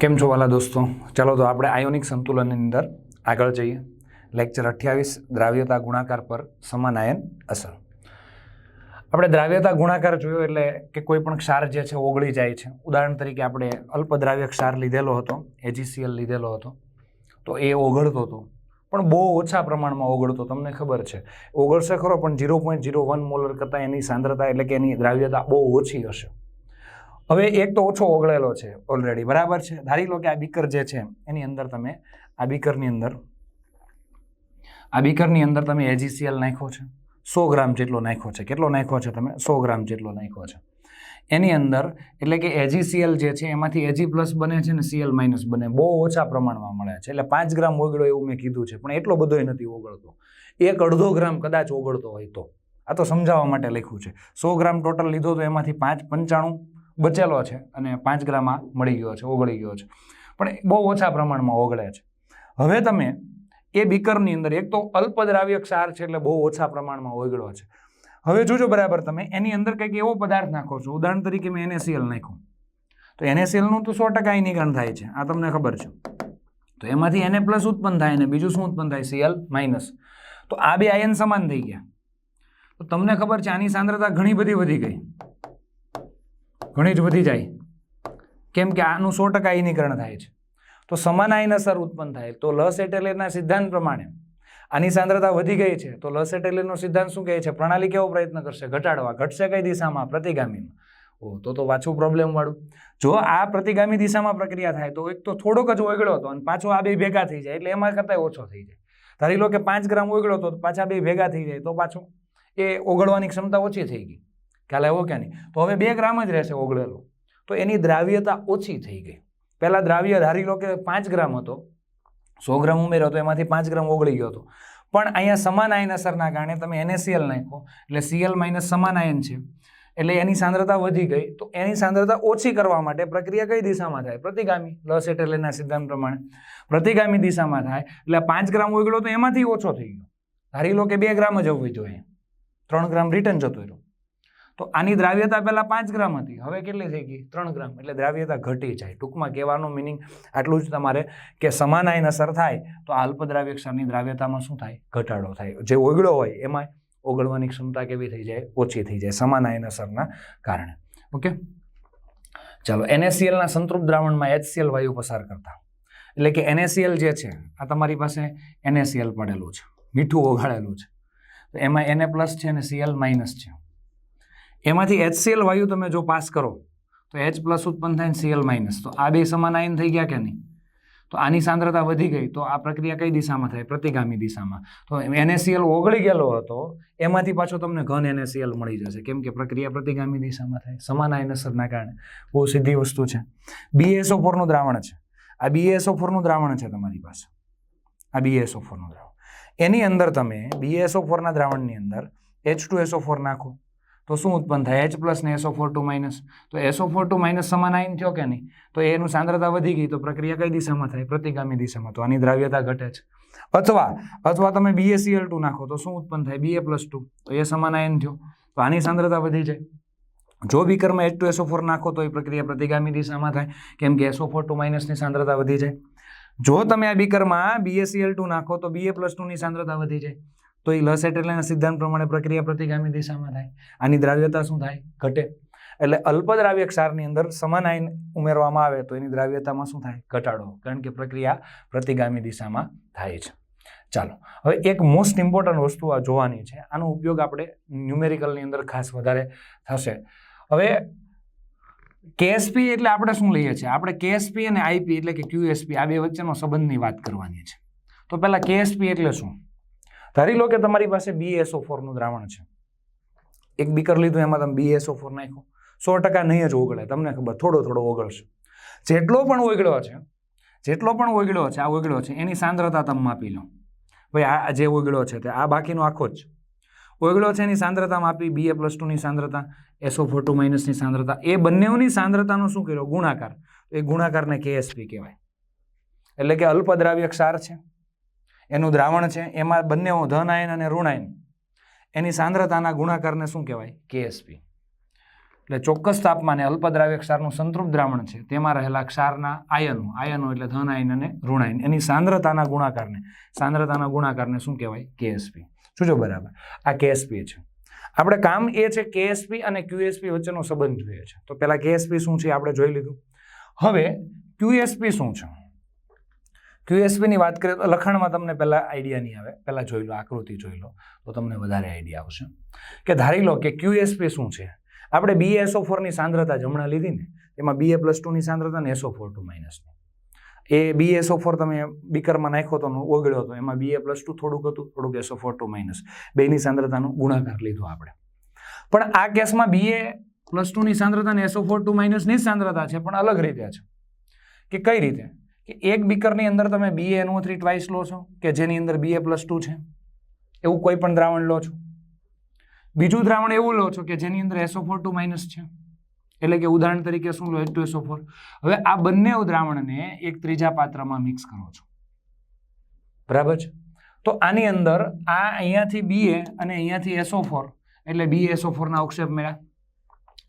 કેમ છો વાલા દોસ્તો? ચાલો તો આપણે આયોનિક સંતુલનની અંદર આગળ જઈએ. લેક્ચર અઠ્યાવીસ, દ્રાવ્યતા ગુણાકાર પર સમાન આયન અસર. આપણે દ્રાવ્યતા ગુણાકાર જોયો એટલે કે કોઈ પણ ક્ષાર જે છે ઓગળી જાય છે. ઉદાહરણ તરીકે આપણે અલ્પદ્રાવ્ય ક્ષાર લીધેલો હતો એજીસીએલ લીધેલો હતો, તો એ ઓગળતો હતો. પણ બહુ ઓછા પ્રમાણમાં ઓગળતો, તમને ખબર છે. ઓગળશે ખરો, પણ zero point zero one molar કરતાં એની સાંદ્રતા એટલે કે એની દ્રાવ્યતા બહુ ઓછી હશે. હવે એક તો ઓછો ઓગળેલો છે ઓલરેડી બરાબર છે? ધારી લો કે આ બીકર જે છે, એની અંદર તમે આ બીકરની અંદર, આ બીકરની અંદર તમે એજીસીએલ નાખ્યો છે, સો ગ્રામ જેટલો નાખ્યો છે. કેટલો નાખ્યો છે તમે? સો ગ્રામ જેટલો નાખ્યો છે. એની અંદર, એટલે કે એજીસીએલ જે છે, એમાંથી એજી પ્લસ બને છે ને સીએલ માઇનસ બને, બહુ ઓછા પ્રમાણમાં મળે છે. એટલે પાંચ ગ્રામ ઓગળો એવું મેં કીધું છે, પણ એટલો બધોય નથી ઓગળતો. એક અડધો ગ્રામ કદાચ ઓગળતો હોય તો. આ તો સમજાવવા માટે લખ્યું છે. સો ગ્રામ ટોટલ લીધો તો એમાંથી પાંચ પંચાણું બચેલો છે અને પાંચ ગ્રામ મળી ગયો છે, ઓગળી ગયો છે. પણ બહુ ઓછા પ્રમાણમાં ઓગળે છે. હવે તમે એ બીકરની અંદર, એક તો અલ્પદ્રાવ્ય ક્ષાર છે એટલે બહુ ઓછા પ્રમાણમાં ઓગળ્યો છે. હવે જોજો બરાબર તમે, એની અંદર કંઈક એવો પદાર્થ નાખો છો, ઉદાહરણ તરીકે મેં એનએસીએલ નાખ્યું. તો એનએસીએલનું તો સો ટકા નિકરણ થાય છે, આ તમને ખબર છે. તો એમાંથી એને પ્લસ ઉત્પન્ન થાય ને બીજું શું ઉત્પન્ન થાય? C L minus. તો આ બે આયન સમાન થઈ ગયા. તો તમને ખબર છે આની સાંદ્રતા ઘણી બધી વધી ગઈ. ઘણી જ વધી જાય. કેમ કે આનું સો ટકા આયનીકરણ થાય છે. તો સમાન આયન અસર ઉત્પન્ન થાય. તો લસ એટેલેરના સિદ્ધાંત પ્રમાણે. આની સાંદ્રતા વધી ગઈ છે. તો લસ એટેલેનો સિદ્ધાંત શું કહે છે? પ્રણાલી કેવો પ્રયત્ન કરશે? ઘટાડવા. ઘટશે કઈ દિશામાં? પ્રતિગામીમાં. ઓ, તો તો પાછું પ્રોબ્લેમ વાળું. જો આ પ્રતિગામી દિશામાં પ્રક્રિયા થાય, તો એક તો થોડોક જ ઓગળ્યો હતો અને પાછો આ બે ભેગા થઈ જાય. એટલે એમાં કરતાં ઓછો થઈ જાય. ધારી લો કે પાંચ ગ્રામ ઓગળ્યો તો પાછા બે ભેગા થઈ જાય, તો પાછું એ ઓગળવાની ક્ષમતા ઓછી થઈ ગઈ. ખ્યાલ આવ્યો કે નહીં? તો હવે બે ગ્રામ જ રહેશે ઓગળેલો. તો એની દ્રાવ્યતા ઓછી થઈ ગઈ. પહેલાં દ્રાવ્ય ધારી લો કે પાંચ ગ્રામ હતો. સો ગ્રામ ઉમેર્યો તો એમાંથી પાંચ ગ્રામ ઓગળી ગયો હતો. પણ અહીંયા સમાન આયન અસરના કારણે તમે એનએસીએલ નાખો એટલે સીએલ માઇનસ સમાન આયન છે. એટલે એની સાંદ્રતા વધી ગઈ. તો એની સાંદ્રતા ઓછી કરવા માટે પ્રક્રિયા કઈ દિશામાં થાય? પ્રતિગામી. લસ એટેલેના સિદ્ધાંત પ્રમાણે. પ્રતિગામી દિશામાં થાય. એટલે પાંચ ગ્રામ ઓગળો તો એમાંથી ઓછો થઈ ગયો. ધારી લો કે બે ગ્રામ જ હોવી જોઈએ. ત્રણ ગ્રામ રિટર્ન જતો રહ્યો. તો આની દ્રાવ્યતા પહેલાં પાંચ ગ્રામ હતી. હવે કેટલી થઈ ગઈ? ત્રણ ગ્રામ. એટલે દ્રાવ્યતા ઘટી જાય. ટૂંકમાં કહેવાનું મિનિંગ આટલું જ તમારે કે સમાન આયન અસર થાય, તો આ અલ્પદ્રાવ્ય ક્ષારની દ્રાવ્યતામાં શું થાય? ઘટાડો થાય. જે ઓગળો હોય એમાં ઓગળવાની ક્ષમતા કેવી થઈ જાય? ઓછી થઈ જાય સમાન આયન અસરના કારણે. ઓકે? ચાલો એનએસીએલના સંતૃપ્ત દ્રાવણમાં એચસીએલ વાયુ પસાર કરતા. એટલે કે એનએસીએલ જે છે, આ તમારી પાસે એનએસીએલ પડેલું છે. મીઠું ઓગાળેલું છે. તો એમાં એને પ્લસ છે અને સીએલ માઇનસ છે. એમાંથી એચસીએલ વાયુ તમે જો પાસ કરો, તો એચ પ્લસ ઉત્પન્ન થાય સીએલ માઇનસ તો આ બે સમાન આયન થઈ ગયા કે નહીં? તો આની સાંદ્રતા વધી ગઈ, તો આ પ્રક્રિયા કઈ દિશામાં થાય? પ્રતિગામી દિશામાં. તો એનએસીએલ ઓગળી ગયેલો હતો, એમાંથી પાછો તમને ઘન એનએસીએલ મળી જશે. કેમ કે પ્રક્રિયા પ્રતિગામી દિશામાં થાય. સમાન આયન અસરના કારણે. બહુ સીધી વસ્તુ છે. બીએસઓ ફોરનું દ્રાવણ છે. આ બીએસઓ ફોરનું દ્રાવણ છે તમારી પાસે. આ બીએસઓ ફોરનું દ્રાવણ. એની અંદર તમે બીએસઓ ફોરના દ્રાવણની અંદર એચ ટુ એસઓ ફોર નાખો. તો શું ઉત્પન્ન થાય? એચ પ્લસ ને એસો ફોર ટુ માઇનસ તો S O four two minus સમાન આયન થયો કે નહીં? તો એનું સાંદ્રતા વધી ગઈ, તો પ્રક્રિયા કઈ દિશામાં થાય? પ્રતિગામી દિશામાં. તો આની દ્રાવ્યતા ઘટે છે. અથવા અથવા તમે બીએસીએલ ટુ નાખો, તો શું ઉત્પન્ન થાય? બીએ પ્લસ ટુ તો એ સમાન આયન થયો. તો આની સાંદ્રતા વધી જાય. જો બીકરમાં H two S O four નાખો, તો એ પ્રક્રિયા પ્રતિગામી દિશામાં થાય. કેમ કે એસો ફોર ટુ માઇનસની સાંદ્રતા વધી જાય. જો તમે આ બીકરમાં બીએસીએલ ટુ નાખો, તો બીએ પ્લસ ટુની સાંદ્રતા વધી જાય. તો એ લસ એટેલેના સિદ્ધાંત પ્રમાણે પ્રક્રિયા પ્રતિગામી દિશામાં થાય. આની દ્રાવ્યતા શું થાય? ઘટે. એટલે અલ્પદ્રાવ્ય ક્ષારની અંદર સમાન આયન ઉમેરવામાં આવે તો એની દ્રાવ્યતામાં શું થાય? ઘટાડો. કારણ કે પ્રક્રિયા પ્રતિગામી દિશામાં થાય છે. ચાલો. હવે એક મોસ્ટ ઇમ્પોર્ટન્ટ વસ્તુ આ જોવાની છે. આનો ઉપયોગ આપણે ન્યુમેરિકલની અંદર ખાસ વધારે થશે. હવે કેએસપી એટલે આપણે શું લઈએ છીએ? આપણે કેએસપી અને આઈપી એટલે કે ક્યુએસપી આ બે વચ્ચેનો સંબંધની વાત કરવાની છે. તો પહેલાં કેએસપી એટલે શું? ધારી લો કે તમારી પાસે બીએસઓ ફોરનું દ્રાવણ છે. એક બીકર લીધું, એમાં તમે બીએસઓ ફોર નાખો સો ટકા નહીં જ ઓગળે, તમને ખબર, થોડો થોડો ઓગળશે. જેટલો પણ ઓગળ્યો છે, જેટલો પણ ઓગળ્યો છે, આ ઓગળ્યો છે, એની સાંદ્રતા તમે માપી લો. ભાઈ, આ જે ઓગળ્યો છે તે, આ બાકીનો આખો જ. ઓગળ્યો છે એની સાંદ્રતા માપી બીએ પ્લસ ટુની સાંદ્રતા એસો ફોર ટુ માઇનસની સાંદ્રતા, એ બંનેઓની સાંદ્રતાનો શું કર્યો? ગુણાકાર. એ ગુણાકારને કેએસપી કહેવાય. એટલે કે અલ્પદ્રાવ્ય ક્ષાર છે. એનું દ્રાવણ છે, એમાં બંને ધન આયન અને ઋણ આયન. એની સાંદ્રતાના ગુણાકારને શું કહેવાય? કેએસપી. એટલે ચોક્કસ તાપમાને અલ્પદ્રાવ્ય ક્ષારનું સંતૃપ્ત દ્રાવણ છે, તેમાં રહેલા ક્ષારના આયનો આયનો એટલે ધન આયન અને ઋણ એની સાંદ્રતાના ગુણાકારને સાંદ્રતાના ગુણાકારને શું કહેવાય? કેએસપી. જોજો બરાબર, આ કેએસપી છે. આપણે કામ એ છે, કેએસપી અને ક્યુએસપી વચ્ચેનો સંબંધ જોઈએ છે. તો પહેલા કેએસપી શું છે આપણે જોઈ લીધું. હવે ક્યુએસપી શું છે? ક્યુએસપીની વાત કરીએ તો લખાણમાં તમને પહેલાં આઈડિયા નહીં આવે. પહેલાં જોઈ લો, આકૃતિ જોઈ લો, તો તમને વધારે આઈડિયા આવશે. કે ધારી લો કે ક્યુએસપી શું છે? આપણે બીએસઓ ફોરની સાંદ્રતા જમણા લીધી ને, એમાં બીએ પ્લસ ટુની સાંદ્રતા ને એસો ફોર ટુ માઇનસની એ બીએસઓ ફોર તમે બીકરમાં નાખ્યો તો ઓગળ્યો હતો એમાં બીએ પ્લસ ટુ થોડુંક હતું, થોડુંક એસો ફોર ટુ માઇનસ બેની સાંદ્રતાનો ગુણાકાર લીધો આપણે. પણ આ કેસમાં બીએ પ્લસ ટુની સાંદ્રતા ને એસો ફોર ટુ માઇનસની સાંદ્રતા છે, પણ અલગ રીતે છે. કે કઈ રીતે? કે એક બીકરની અંદર તમે બી એનો થ્રી ટ્વાઇસ લો છો કે જેની અંદર બી એ પ્લસ ટુ છે? એવું કોઈ પણ દ્રાવણ લો છો? બીજું દ્રાવણ એવું લો છો કે જેની અંદર એસો ફોર ટુ માઇનસ છે. એટલે કે ઉદાહરણ તરીકે શું લો? H two S O four હવે આ બંને દ્રાવણને એક ત્રીજા પાત્રમાં મિક્સ કરો છો. બરાબર છે? તો આની અંદર આ અહીંયાથી બી એ અને અહીંયાથી એસો ફોર એટલે બી એસો ફોરના અવક્ષેપ મળ્યા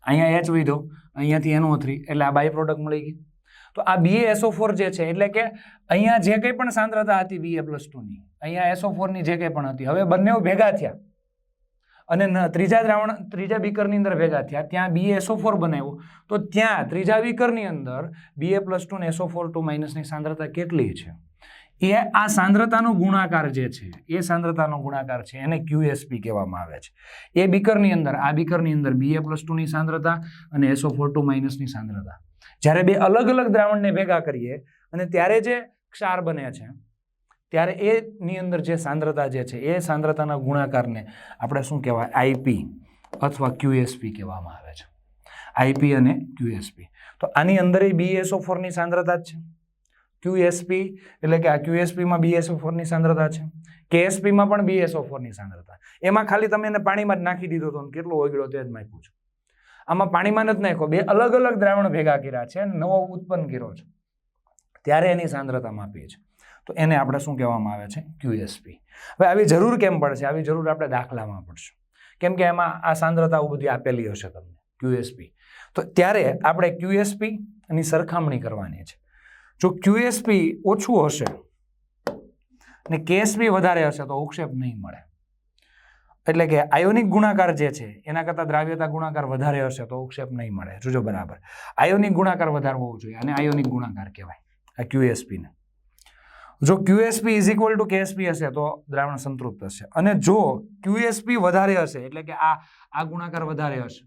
અહીંયા એચ વધ્યો અહીંયાથી એનો થ્રી એટલે આ બાય પ્રોડક્ટ મળી ગઈ તો આ બી એસો ફોર જે છે, એટલે કે અહીંયા જે કંઈ પણ સાંદ્રતા હતી બીએ પ્લસ ટુની અહીંયા એસો ફોરની જે કંઈ પણ હતી, હવે બંને ભેગા થયા. અને ત્રીજા દ્રાવણ, ત્રીજા બીકરની અંદર ભેગા થયા, ત્યાં બી એસો ફોર બનાવ્યો. તો ત્યાં ત્રીજા બીકરની અંદર બીએ પ્લસ ટુ ને એસો ફોર ટુ માઇનસની સાંદ્રતા કેટલી છે? એ આ સાંદ્રતાનો ગુણાકાર જે છે, એ સાંદ્રતાનો ગુણાકાર છે, એને ક્યુએસપી કહેવામાં આવે છે. એ બીકરની અંદર, આ બીકરની અંદર બીએ પ્લસ ટુની સાંદ્રતા અને એસો ફોર ટુ માઇનસની સાંદ્રતા. જ્યારે બે અલગ અલગ દ્રાવણને ભેગા કરીએ અને ત્યારે જે ક્ષાર બને છે, ત્યારે એની અંદર જે સાંદ્રતા જે છે, એ સાંદ્રતાના ગુણાકારને આપણે શું કહેવાય? આઈપી અથવા ક્યુએસપી કહેવામાં આવે છે. આઈપી અને ક્યુએસપી તો આની અંદર એ બીએસઓ ફોરની સાંદ્રતા જ છે. ક્યુએસપી એટલે કે આ ક્યુએસપીમાં બીએસઓ ફોરની સાંદ્રતા છે. કેએસપીમાં પણ બીએસઓ ફોરની સાંદ્રતા. એમાં ખાલી તમે એને પાણીમાં જ નાખી દીધો તો કેટલો ઓગળ્યો તે જ માપ્યું છે આમાં પાણીમાં નથી નાખ્યો. બે અલગ અલગ દ્રાવણ ભેગા કર્યા છે અને નવો ઉત્પન્ન કર્યો છે. ત્યારે એની સાંદ્રતા માપીએ છીએ. તો એને આપણે શું કહેવામાં આવે છે? ક્યુએસપી હવે આવી જરૂર કેમ પડશે? આવી જરૂર આપણે દાખલામાં પડશે. કેમ કે એમાં આ સાંદ્રતાઓ બધી આપેલી હશે તમને ક્યુએસપી તો ત્યારે આપણે ક્યુએસપી ની સરખામણી કરવાની છે. જો ક્યુએસપી ઓછું હશે ને કેએસપી વધારે હશે તો ઉક્ષેપ નહીં મળે. એટલે કે આયોનિક ગુણાકાર જે છે, એના કરતાં દ્રાવ્યતા ગુણાકાર વધારે હશે તો ઉક્ષેપ નહીં મળે. જોજો બરાબર. આયોનિક ગુણાકાર વધારે હોવો જોઈએ અને આયોનિક ગુણાકાર કહેવાય આ ક્યુએસપીને જો QSP is equal to KSP હશે તો દ્રાવણ સંતૃપ્ત હશે અને જો ક્યુએસપી વધારે હશે એટલે કે આ આ ગુણાકાર વધારે હશે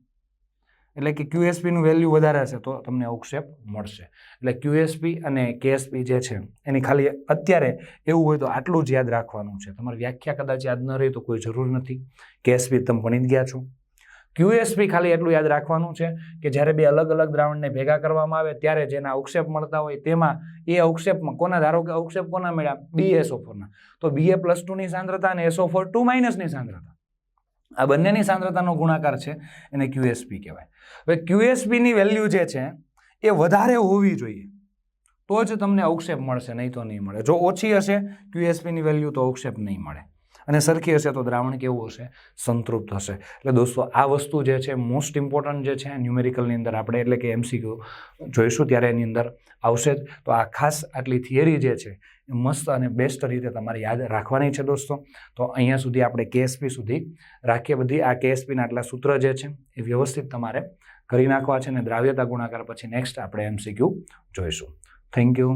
એટલે કે ક્યુએસપીનું વેલ્યુ વધારે હશે તો તમને અવક્ષેપ મળશે. એટલે ક્યુએસપી અને કેએસપી જે છે, એની ખાલી અત્યારે એવું હોય તો આટલું જ યાદ રાખવાનું છે. તમારી વ્યાખ્યા કદાચ યાદ ન રહી તો કોઈ જરૂર નથી. કેએસપી તમે ભણી જ ગયા છો. ક્યુએસપી ખાલી એટલું યાદ રાખવાનું છે કે જ્યારે બે અલગ અલગ દ્રાવણને ભેગા કરવામાં આવે ત્યારે જેના અવક્ષેપ મળતા હોય તેમાં એ અવક્ષેપમાં કોના ધારો કે અવક્ષેપ કોના મળ્યા? બીએસઓ ફોરના તો બીએ પ્લસ ટુની સાંદ્રતા અને એસો ફોર ટુ માઇનસની સાંદ્રતા. આ બંનેની સાંદ્રતાનો ગુણાકાર છે એને ક્યુએસપી કહેવાય. હવે ક્યુએસપીની વેલ્યુ જે છે, એ વધારે હોવી જોઈએ. તો જ તમને અવક્ષેપ મળશે, નહીં તો નહીં મળે. જો ઓછી હશે ક્યુએસપીની વેલ્યુ તો અવક્ષેપ નહીં મળે. અને સરખી હશે તો દ્રાવણ કેવું હશે? સંતૃપ્ત હશે. એટલે દોસ્તો, આ વસ્તુ જે છે મોસ્ટ ઇમ્પોર્ટન્ટ જે છે ન્યુમેરિકલની અંદર આપણે એટલે કે એમસીક્યુ જોઈશું ત્યારે એની અંદર આવશે જ. તો આ ખાસ આટલી થિયરી જે છે, એ મસ્ત અને બેસ્ટ રીતે તમારે યાદ રાખવાની છે દોસ્તો. તો અહીંયા સુધી આપણે કેએસપી સુધી રાખીએ બધી. આ કેએસપીના આટલા સૂત્ર જે છે, એ વ્યવસ્થિત તમારે કરી નાખવા છે અને દ્રાવ્યતા ગુણાકાર પછી નેક્સ્ટ આપણે એમસીક્યુ જોઈશું. Thank you